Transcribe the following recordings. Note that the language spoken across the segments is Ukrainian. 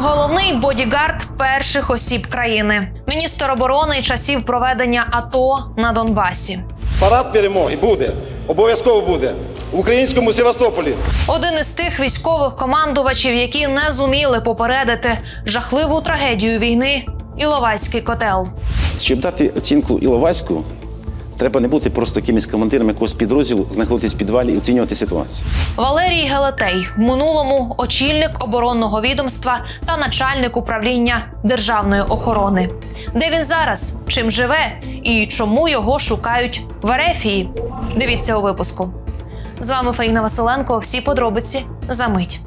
Головний бодігард перших осіб країни, міністр оборони часів проведення АТО на Донбасі. Парад перемоги буде. Обов'язково буде. В українському Севастополі. Один із тих військових командувачів, які не зуміли попередити жахливу трагедію війни Іловайський котел. Щоб дати оцінку Іловайську, треба не бути просто якимось командиром якогось підрозділу, знаходитись в підвалі і оцінювати ситуацію. Валерій Гелетей в минулому очільник оборонного відомства та начальник управління державної охорони. Де він зараз? Чим живе і чому його шукають в Ерефії? Дивіться у випуску. З вами Фаїна Василенко. Всі подробиці за мить.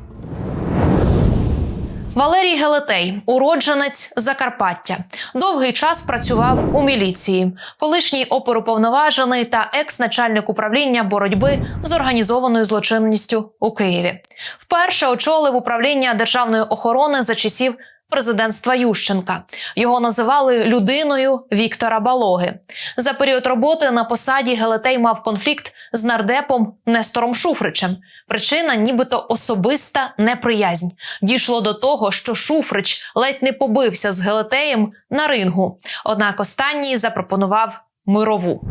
Валерій Гелетей, уродженець Закарпаття, довгий час працював у міліції, колишній оперуповноважений та екс-начальник управління боротьби з організованою злочинністю у Києві. Вперше очолив управління державної охорони за часів президентства Ющенка. Його називали людиною Віктора Балоги. За період роботи на посаді Гелетей мав конфлікт з нардепом Нестором Шуфричем. Причина, нібито особиста неприязнь. Дійшло до того, що Шуфрич ледь не побився з Гелетеєм на рингу. Однак останній запропонував мирову.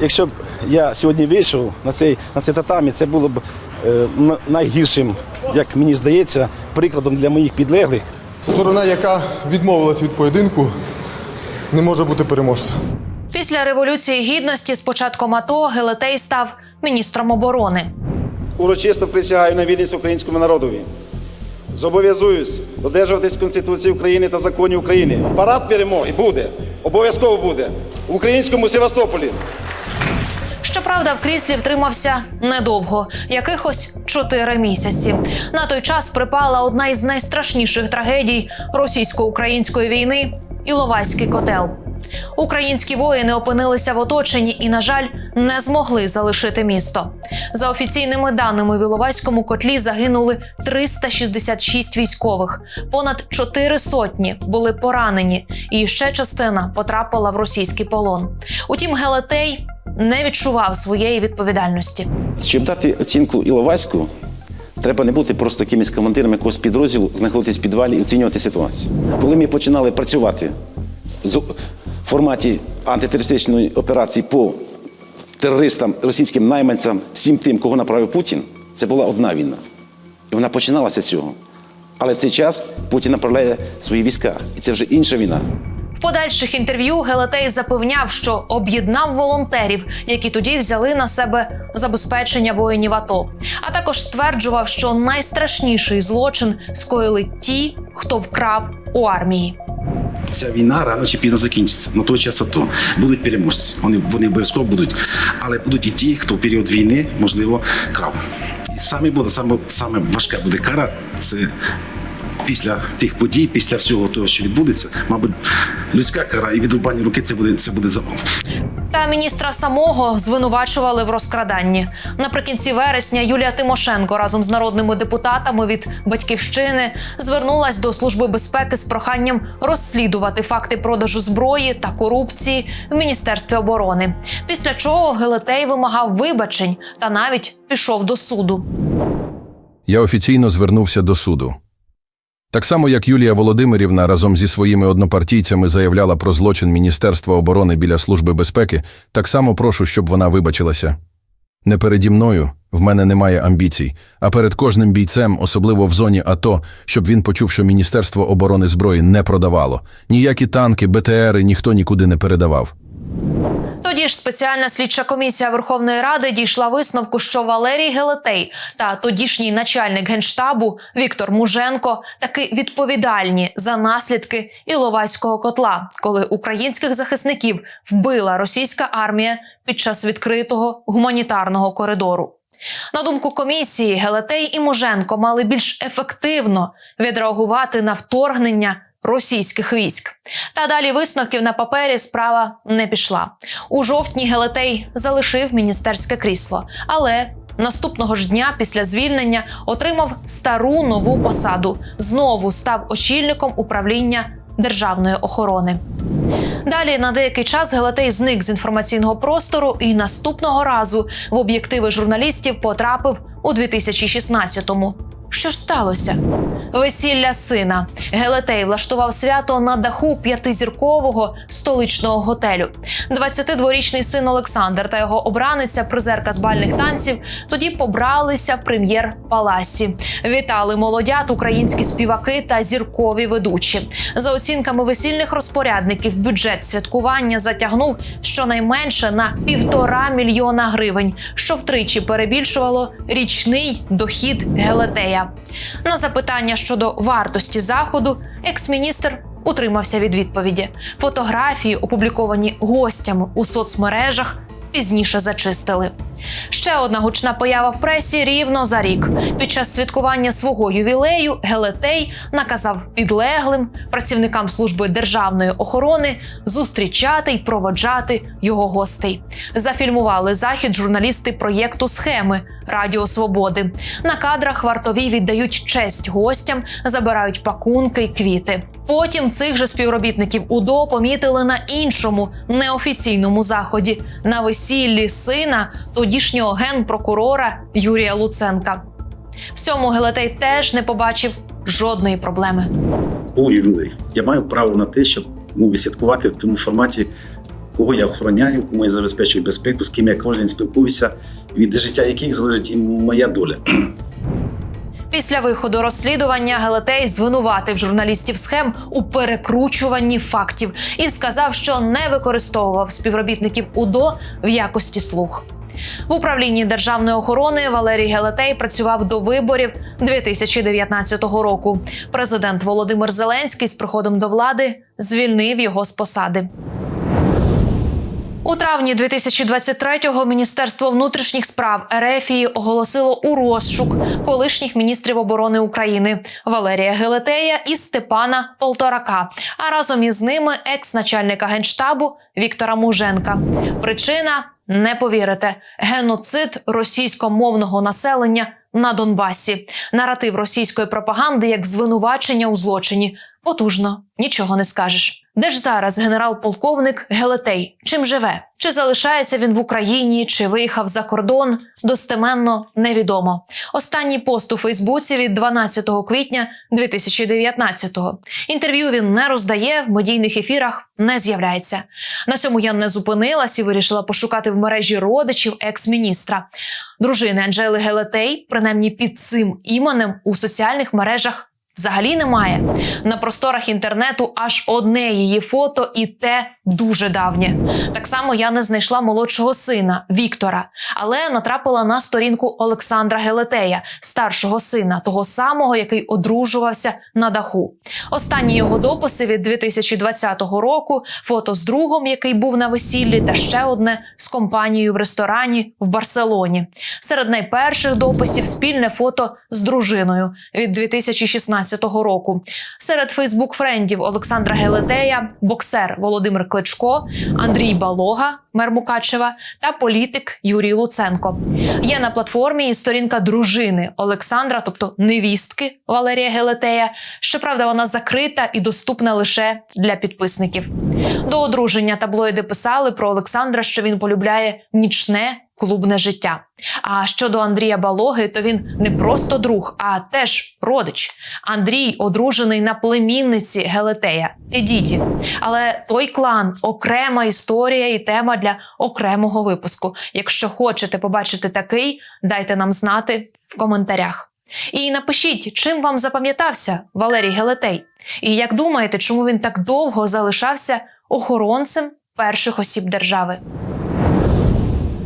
Якщо б я сьогодні вийшов на цей на цей татамі, це було б е, найгіршим, як мені здається, прикладом для моїх підлеглих. Сторона, яка відмовилась від поєдинку, не може бути переможцем. Після революції гідності з початком АТО Гелетей став міністром оборони. Урочисто присягаю на вірність українському народові. Зобов'язуюсь додержуватись Конституції України та законів України. Парад перемоги буде. Обов'язково буде. В українському Севастополі. Щоправда, в кріслі втримався недовго, якихось чотири місяці. На той час припала одна із найстрашніших трагедій російсько-української війни Іловайський котел. Українські воїни опинилися в оточенні і, на жаль, не змогли залишити місто. За офіційними даними в Іловайському котлі загинули 366 військових, понад чотири сотні були поранені, і ще частина потрапила в російський полон. Утім, Гелетей не відчував своєї відповідальності. Щоб дати оцінку Іловайську, треба не бути просто якимось командиром якогось підрозділу, знаходитись в підвалі і оцінювати ситуацію. Коли ми починали працювати з- форматі антитерористичної операції по терористам, російським найманцям, всім тим, кого направив Путін, це була одна війна. І вона починалася з цього. Але в цей час Путін направляє свої війська, і це вже інша війна. В подальших інтерв'ю Гелетей запевняв, що об'єднав волонтерів, які тоді взяли на себе забезпечення воїнів АТО. А також стверджував, що найстрашніший злочин скоїли ті, хто вкрав у армії. Ця війна рано чи пізно закінчиться. На той час АТО будуть переможці. Вони, вони обов'язково будуть. Але будуть і ті, хто в період війни, можливо, крав. І саме буде саме, саме важка буде кара. Це після тих подій, після всього того, що відбудеться, мабуть, людська кара і відрубання руки це буде це буде завал. Та міністра самого звинувачували в розкраданні. Наприкінці вересня Юлія Тимошенко разом з народними депутатами від батьківщини звернулась до служби безпеки з проханням розслідувати факти продажу зброї та корупції в міністерстві оборони. Після чого Гелетей вимагав вибачень та навіть пішов до суду. Я офіційно звернувся до суду. Так само, як Юлія Володимирівна разом зі своїми однопартійцями заявляла про злочин Міністерства оборони біля Служби безпеки, так само прошу, щоб вона вибачилася. Не переді мною, в мене немає амбіцій, а перед кожним бійцем, особливо в зоні АТО, щоб він почув, що Міністерство оборони зброї не продавало. Ніякі танки, БТРи ніхто нікуди не передавав. Тоді ж спеціальна слідча комісія Верховної Ради дійшла висновку, що Валерій Гелетей та тодішній начальник генштабу Віктор Муженко таки відповідальні за наслідки Іловайського котла, коли українських захисників вбила російська армія під час відкритого гуманітарного коридору. На думку комісії, Гелетей і Муженко мали більш ефективно відреагувати на вторгнення російських військ. Та далі висновків на папері справа не пішла. У жовтні Гелетей залишив міністерське крісло, але наступного ж дня після звільнення отримав стару нову посаду. Знову став очільником управління державної охорони. Далі на деякий час Гелетей зник з інформаційного простору і наступного разу в об'єктиви журналістів потрапив у 2016-му. Що ж сталося? Весілля сина Гелетей влаштував свято на даху п'ятизіркового столичного готелю. 22-річний син Олександр та його обраниця, призерка з бальних танців, тоді побралися в прем'єр-паласі. Вітали молодят українські співаки та зіркові ведучі. За оцінками весільних розпорядників, бюджет святкування затягнув щонайменше на півтора мільйона гривень, що втричі перебільшувало річний дохід Гелетея. На запитання щодо вартості заходу, екс-міністр утримався від відповіді. Фотографії, опубліковані гостями у соцмережах, пізніше зачистили. Ще одна гучна поява в пресі рівно за рік. Під час святкування свого ювілею Гелетей наказав підлеглим працівникам служби державної охорони зустрічати й проводжати його гостей. Зафільмували захід журналісти проєкту схеми Радіо Свободи. На кадрах вартові віддають честь гостям, забирають пакунки й квіти. Потім цих же співробітників УДО помітили на іншому неофіційному заході на весіллі сина тодішнього генпрокурора Юрія Луценка. В цьому Гелетей теж не побачив жодної проблеми. Був ювілей. Я маю право на те, щоб ну, відсвяткувати в тому форматі, кого я охороняю, кому я забезпечую безпеку, з ким я кожен спілкуюся, від життя яких залежить і моя доля. Після виходу розслідування Гелетей звинуватив журналістів схем у перекручуванні фактів і сказав, що не використовував співробітників УДО в якості слуг. В управлінні державної охорони Валерій Гелетей працював до виборів 2019 року. Президент Володимир Зеленський з приходом до влади звільнив його з посади. У травні 2023-го Міністерство внутрішніх справ Ерефії оголосило у розшук колишніх міністрів оборони України Валерія Гелетея і Степана Полторака, а разом із ними екс-начальника генштабу Віктора Муженка. Причина не повірите: геноцид російськомовного населення на Донбасі. Наратив російської пропаганди як звинувачення у злочині. Потужно, нічого не скажеш. Де ж зараз генерал-полковник Гелетей? Чим живе? Чи залишається він в Україні, чи виїхав за кордон? Достеменно невідомо. Останній пост у Фейсбуці від 12 квітня 2019-го. Інтерв'ю він не роздає, в медійних ефірах не з'являється. На цьому я не зупинилась і вирішила пошукати в мережі родичів екс-міністра. Дружини Анжели Гелетей, принаймні під цим іменем у соціальних мережах взагалі немає. На просторах інтернету аж одне її фото, і те дуже давнє. Так само я не знайшла молодшого сина Віктора, але натрапила на сторінку Олександра Гелетея, старшого сина, того самого, який одружувався на даху. Останні його дописи від 2020 року, фото з другом, який був на весіллі, та ще одне з компанією в ресторані в Барселоні. Серед найперших дописів спільне фото з дружиною від 2016 року. Серед Фейсбук-френдів Олександра Гелетея, боксер Володимир Кличко, Андрій Балога, мер Мукачева та політик Юрій Луценко. Є на платформі і сторінка дружини Олександра, тобто невістки Валерія Гелетея. Щоправда, вона закрита і доступна лише для підписників. До одруження таблоїди писали про Олександра, що він полюбляє нічне клубне життя. А щодо Андрія Балоги, то він не просто друг, а теж родич. Андрій одружений на племінниці Гелетея Едіті. Але той клан окрема історія і тема для окремого випуску. Якщо хочете побачити такий, дайте нам знати в коментарях. І напишіть, чим вам запам'ятався Валерій Гелетей, і як думаєте, чому він так довго залишався охоронцем перших осіб держави.